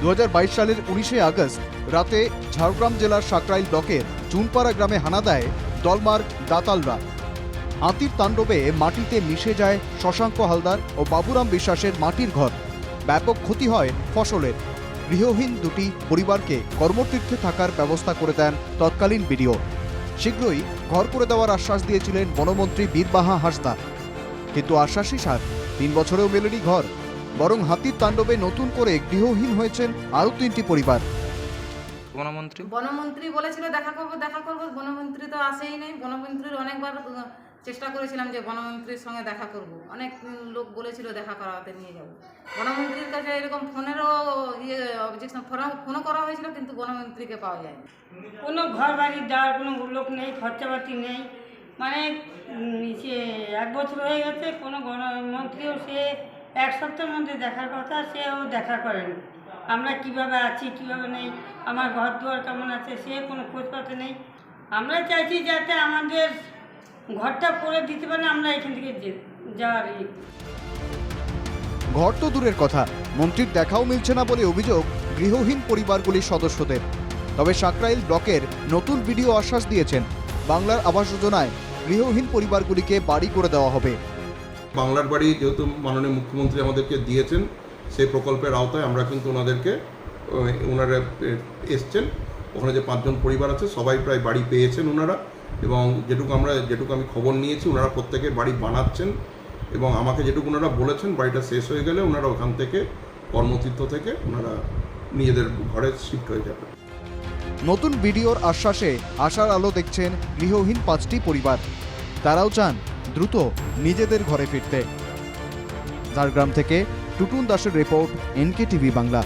দু হাজার বাইশ সালের উনিশে আগস্ট রাতে ঝাড়গ্রাম জেলার সাকরাইল ব্লকের চুনপাড়া গ্রামে হানা দেয় দলমার দাতালরা। হাতির তাণ্ডবে মাটিতে মিশে যায় শশাঙ্ক হালদার ও বাবুরাম বিশ্বাসের মাটির ঘর। ব্যাপক ক্ষতি হয় ফসলের। গৃহহীন দুটি পরিবারকে কর্মতীর্থে থাকার ব্যবস্থা করে দেন তৎকালীন বিডিও। শীঘ্রই ঘর করে দেওয়ার আশ্বাস দিয়েছিলেন বনমন্ত্রী বীরবাহা হাসদা। কিন্তু আশ্বাসই সার, তিন বছরেও মেলেনি ঘর। বরং হাতির তাণ্ডবে নতুন করে গৃহহীন হয়েছেন আরও তিনটি পরিবার। বনমন্ত্রী? বনমন্ত্রী বলেছিল দেখা করব দেখা করব। বনমন্ত্রী তো আসেই নেই। বনমন্ত্রীর অনেকবার চেষ্টা করেছিলাম যে বনমন্ত্রীর সঙ্গে দেখা করব। অনেক লোক বলেছিল দেখা করাতে নিয়ে যাব। বনমন্ত্রীর কাছে এরকম ফোনেরও ইয়ে অবজেকশন ফোনও করা হয়েছিল কিন্তু বনমন্ত্রীকে পাওয়া যায়নি। কোনো ঘর বাড়ি দেওয়ার কোনো লোক নেই খরচাপাতি নেই। মানে সে এক বছর হয়ে গেছে কোনো গণমন্ত্রীও সে এক সপ্তাহের মধ্যে দেখার কথা, সেও দেখা করেনি। আমরা কীভাবে আছি, কীভাবে নেই, আমার ঘর দুয়ার কেমন আছে, সে কোনো খোঁজপাতে নেই। আমরা চাইছি যাতে আমাদের ঘরটা করে দিতে পারে, আমরা এখান থেকে যাওয়ার ঘর তো দূরের কথা, মন্ত্রীর দেখাও মিলছে না বলে অভিযোগ গৃহহীন পরিবারগুলির সদস্যদের। তবে সাকরাইল ব্লকের নতুন ভিডিও আশ্বাস দিয়েছেন, বাংলার আবাস যোজনায় গৃহহীন পরিবারগুলিকে বাড়ি করে দেওয়া হবে। বাংলার বাড়ি যেহেতু মাননীয় মুখ্যমন্ত্রী আমাদেরকে দিয়েছেন, সেই প্রকল্পের আওতায় আমরা কিন্তু ওনাদেরকে ওনারা এসছেন। ওখানে যে পাঁচজন পরিবার আছে, সবাই প্রায় বাড়ি পেয়েছেন ওনারা। এবং যেটুকু আমরা, যেটুকু আমি খবর নিয়েছি, ওনারা প্রত্যেকের বাড়ি বানাচ্ছেন। এবং আমাকে যেটুকু ওনারা বলেছেন, বাড়িটা শেষ হয়ে গেলে ওনারা ওখান থেকে কর্মতীর্থ থেকে ওনারা নিজেদের ঘরে শিফট হয়ে যাবে। নতুন ভিডিওর আশ্বাসে আশার আলো দেখছেন গৃহহীন পাঁচটি পরিবার। তারাও চান দ্রুত নিজেদের ঘরে ফিরতে। ঝাড়গ্রাম থেকে টুটুন দাসের রিপোর্ট এনকে টিভি বাংলা।